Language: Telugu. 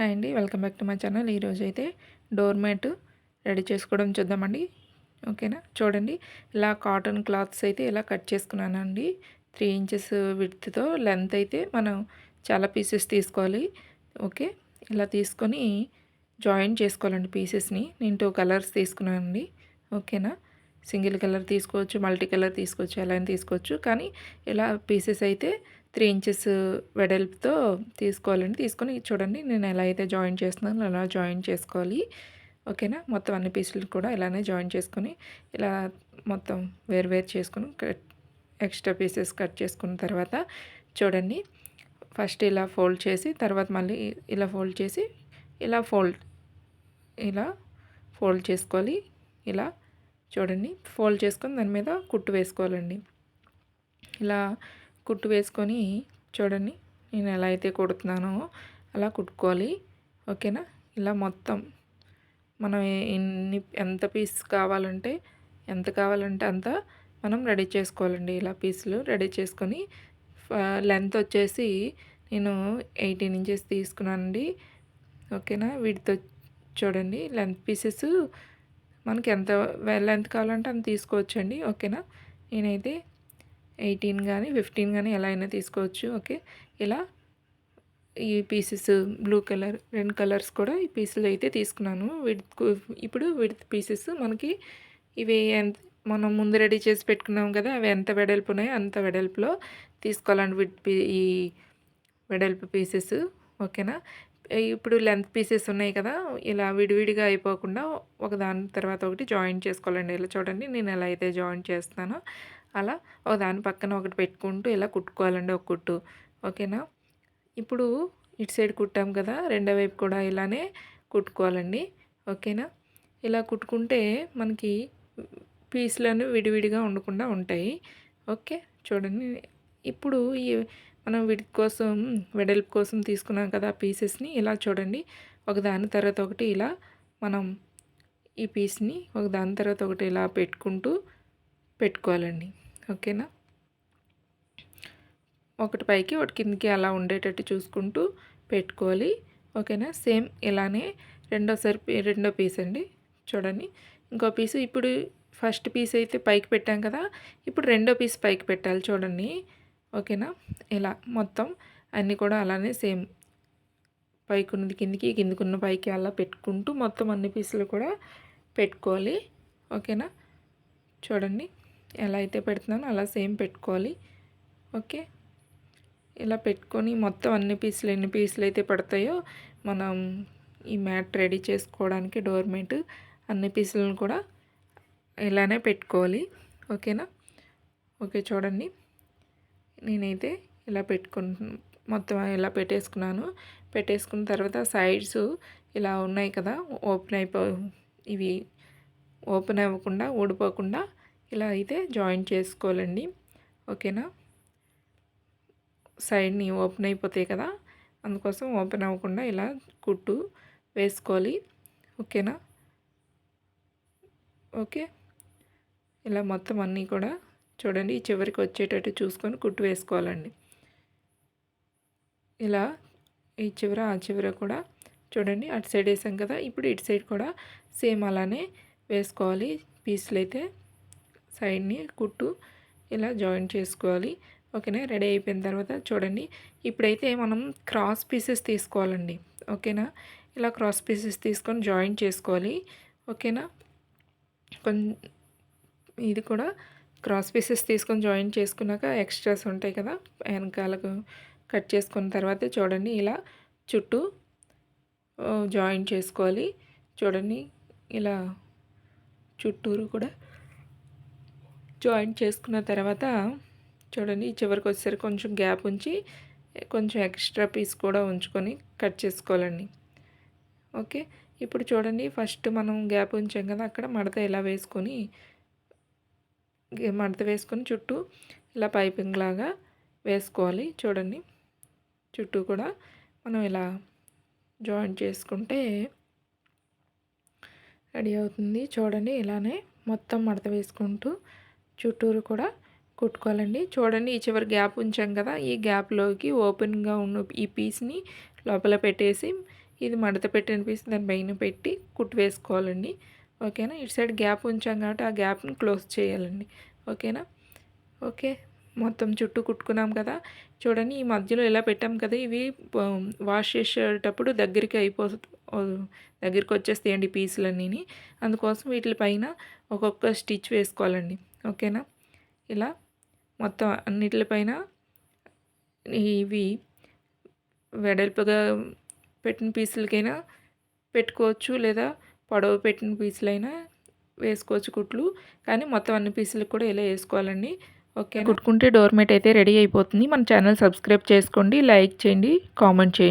హాయ్ అండి welcome back to my channel. ఈరోజు అయితే డోర్ మ్యాట్ రెడీ చేసుకోవడం చూద్దామండి. ఓకేనా? చూడండి ఇలా కాటన్ క్లాత్స్ అయితే ఇలా కట్ చేసుకున్నానండి. త్రీ ఇంచెస్ విడ్త్తో లెంత్ అయితే మనం చాలా పీసెస్ తీసుకోవాలి. ఓకే ఇలా తీసుకొని జాయిన్ చేసుకోవాలండి పీసెస్ని. నేను టూ కలర్స్ తీసుకున్నానండి. ఓకేనా? సింగిల్ కలర్ తీసుకోవచ్చు మల్టీ కలర్ తీసుకోవచ్చు ఎలా తీసుకోవచ్చు. కానీ ఇలా పీసెస్ అయితే త్రీ ఇంచెస్ వెడల్పుతో తీసుకోవాలండి. తీసుకొని చూడండి నేను ఎలా అయితే జాయిన్ చేస్తున్నానో అలా జాయిన్ చేసుకోవాలి. ఓకేనా? మొత్తం అన్ని పీసులు కూడా ఇలానే జాయిన్ చేసుకొని ఇలా మొత్తం వేరు వేరు చేసుకొని కట్ ఎక్స్ట్రా పీసెస్ కట్ చేసుకున్న తర్వాత చూడండి. ఫస్ట్ ఇలా ఫోల్డ్ చేసి తర్వాత మళ్ళీ ఇలా ఫోల్డ్ చేసి ఇలా ఫోల్డ్ ఇలా ఫోల్డ్ చేసుకోవాలి. ఇలా చూడండి. ఫోల్డ్ చేసుకొని దాని మీద కుట్టు వేసుకోవాలండి. ఇలా కుట్టు వేసుకొని చూడండి నేను ఎలా అయితే కుడుతున్నానో అలా కుట్టుకోవాలి. ఓకేనా? ఇలా మొత్తం మనం ఎన్ని ఎంత పీస్ కావాలంటే ఎంత కావాలంటే అంత మనం రెడీ చేసుకోవాలండి. ఇలా పీసులు రెడీ చేసుకొని లెంత్ వచ్చేసి నేను ఎయిటీన్ ఇంచెస్ తీసుకున్నానండి. ఓకేనా? వీటితో చూడండి లెంత్ పీసెస్ మనకి ఎంత లెంత్ కావాలంటే అంత తీసుకోవచ్చండి. ఓకేనా? నేనైతే ఎయిటీన్ కానీ ఫిఫ్టీన్ కానీ ఎలా అయినా తీసుకోవచ్చు ఓకే? ఇలా ఈ పీసెస్ బ్లూ కలర్ రెండు కలర్స్ కూడా ఈ పీసులు అయితే తీసుకున్నాను. విత్ ఇప్పుడు విత్ పీసెస్ మనకి ఇవి ఎంత మనం ముందు రెడీ చేసి పెట్టుకున్నాం కదా అవి ఎంత వెడల్పు ఉన్నాయో అంత వెడల్పులో తీసుకోవాలండి విత్ ఈ వెడల్పు పీసెస్ ఓకేనా? ఇప్పుడు లెంత్ పీసెస్ ఉన్నాయి కదా ఇలా విడివిడిగా అయిపోకుండా ఒక దాని తర్వాత ఒకటి జాయిన్ చేసుకోవాలండి. ఇలా చూడండి నేను ఎలా అయితే జాయిన్ చేస్తానో అలా ఒక దాని పక్కన ఒకటి పెట్టుకుంటూ ఇలా కుట్టుకోవాలండి ఒక కుట్టు. ఓకేనా? ఇప్పుడు ఇటు సైడ్ కుట్టాం కదా రెండో వైపు కూడా ఇలానే కుట్టుకోవాలండి. ఓకేనా? ఇలా కుట్టుకుంటే మనకి పీసులను విడివిడిగా ఉండకుండా ఉంటాయి. ఓకే? చూడండి. ఇప్పుడు ఈ మనం వీటి కోసం వెడల్పు కోసం తీసుకున్నాం కదా పీసెస్ని ఇలా చూడండి. ఒక దాని తర్వాత ఒకటి ఇలా మనం ఈ పీస్ని ఒక దాని తర్వాత ఒకటి ఇలా పెట్టుకుంటూ పెట్టుకోవాలండి. ఓకేనా? ఒకటి పైకి ఒకటి కిందకి అలా ఉండేటట్టు చూసుకుంటూ పెట్టుకోవాలి. ఓకేనా? సేమ్ ఇలానే రెండోసారి రెండో పీస్ అండి. చూడండి. ఇంకో పీసు ఇప్పుడు ఫస్ట్ పీస్ అయితే పైకి పెట్టాం కదా. ఇప్పుడు రెండో పీస్ పైకి పెట్టాలి చూడండి. ఓకేనా? ఇలా మొత్తం అన్నీ కూడా అలానే సేమ్ పైకి ఉన్నది కిందికి కిందికున్న పైకి అలా పెట్టుకుంటూ మొత్తం అన్ని పీసులు కూడా పెట్టుకోవాలి. ఓకేనా? చూడండి. ఎలా అయితే పెడుతున్నానో అలా సేమ్ పెట్టుకోవాలి. ఓకే? ఇలా పెట్టుకొని మొత్తం అన్ని పీసులు ఎన్ని పీసులు అయితే పడతాయో మనం ఈ మ్యాట్ రెడీ చేసుకోవడానికి డోర్ మ్యాట్ అన్ని పీసులను కూడా ఇలానే పెట్టుకోవాలి. ఓకేనా? ఓకే చూడండి. నేనైతే ఇలా పెట్టుకుంటు మొత్తం ఇలా పెట్టేసుకున్నాను. పెట్టేసుకున్న తర్వాత సైడ్స్ ఇలా ఉన్నాయి కదా ఓపెన్ అయిపో ఇవి ఓపెన్ అవ్వకుండా ఊడిపోకుండా ఇలా అయితే జాయిన్ చేసుకోవాలండి. ఓకేనా? సైడ్ని ఓపెన్ అయిపోతాయి కదా? అందుకోసం ఓపెన్ అవ్వకుండా ఇలా కుట్టు వేసుకోవాలి. ఓకేనా? ఓకే. ఇలా మొత్తం అన్నీ కూడా చూడండి ఈ చివరికి వచ్చేటట్టు చూసుకొని కుట్టు వేసుకోవాలండి. ఇలా ఈ చివర ఆ చివర కూడా చూడండి అటు సైడ్ వేసాం కదా? ఇప్పుడు ఇటు సైడ్ కూడా సేమ్ అలానే వేసుకోవాలి. పీసులు అయితే సైడ్ని కుట్టు ఇలా జాయిన్ చేసుకోవాలి. ఓకేనా? రెడీ అయిపోయిన తర్వాత చూడండి. ఇప్పుడైతే మనం క్రాస్ పీసెస్ తీసుకోవాలండి. ఓకేనా? ఇలా క్రాస్ పీసెస్ తీసుకొని జాయిన్ చేసుకోవాలి. ఓకేనా? కొంచెం ఇది కూడా క్రాస్ పీసెస్ తీసుకొని జాయిన్ చేసుకున్నాక ఎక్స్ట్రాస్ ఉంటాయి కదా? వెనకాలకు కట్ చేసుకున్న తర్వాత చూడండి. ఇలా చుట్టూ జాయిన్ చేసుకోవాలి. చూడండి. ఇలా చుట్టూరు కూడా జాయింట్ చేసుకున్న తర్వాత చూడండి చివరికి వచ్చేసరికి కొంచెం గ్యాప్ ఉంచి కొంచెం ఎక్స్ట్రా పీస్ కూడా ఉంచుకొని కట్ చేసుకోవాలండి. ఓకే? ఇప్పుడు చూడండి ఫస్ట్ మనం గ్యాప్ ఉంచాం కదా అక్కడ మడత ఇలా వేసుకొని మడత వేసుకొని చుట్టూ ఇలా పైపింగ్ లాగా వేసుకోవాలి. చూడండి చుట్టూ కూడా మనం ఇలా జాయింట్ చేసుకుంటే రెడీ అవుతుంది. చూడండి ఇలానే మొత్తం మడత వేసుకుంటూ చుట్టూరు కూడా కుట్టుకోవాలండి. చూడండి ఈ చివరి గ్యాప్ ఉంచాం కదా ఈ గ్యాప్లోకి ఓపెన్గా ఉన్న ఈ పీస్ని లోపల పెట్టేసి ఇది మడత పెట్టిన పీస్ దాని పైన పెట్టి కుట్టు వేసుకోవాలండి. ఓకేనా? ఇటు సైడ్ గ్యాప్ ఉంచాం కాబట్టి ఆ గ్యాప్ని క్లోజ్ చేయాలండి. ఓకేనా? ఓకే. మొత్తం చుట్టూ కుట్టుకున్నాం కదా. చూడండి ఈ మధ్యలో ఇలా పెట్టాం కదా ఇవి వాష్ చేసేటప్పుడు దగ్గరికి అయిపో దగ్గరికి వచ్చేస్తాయండి పీసులన్నీ అందుకోసం వీటిపైన ఒక్కొక్క స్టిచ్ వేసుకోవాలండి. ఓకేనా? ఇలా మొత్తం అన్నిటిపైన ఇవి వెడల్పుగా పెట్టిన పీసులకైనా పెట్టుకోవచ్చు లేదా పొడవు పెట్టిన పీసులైనా వేసుకోవచ్చు కుట్లు. కానీ మొత్తం అన్ని పీసులకు కూడా ఇలా వేసుకోవాలండి. ఓకే కుట్టుకుంటే డోర్ మ్యాట్ అయితే రెడీ అయిపోతుంది. మన ఛానల్ సబ్స్క్రైబ్ చేసుకోండి లైక్ చేయండి కామెంట్ చేయండి.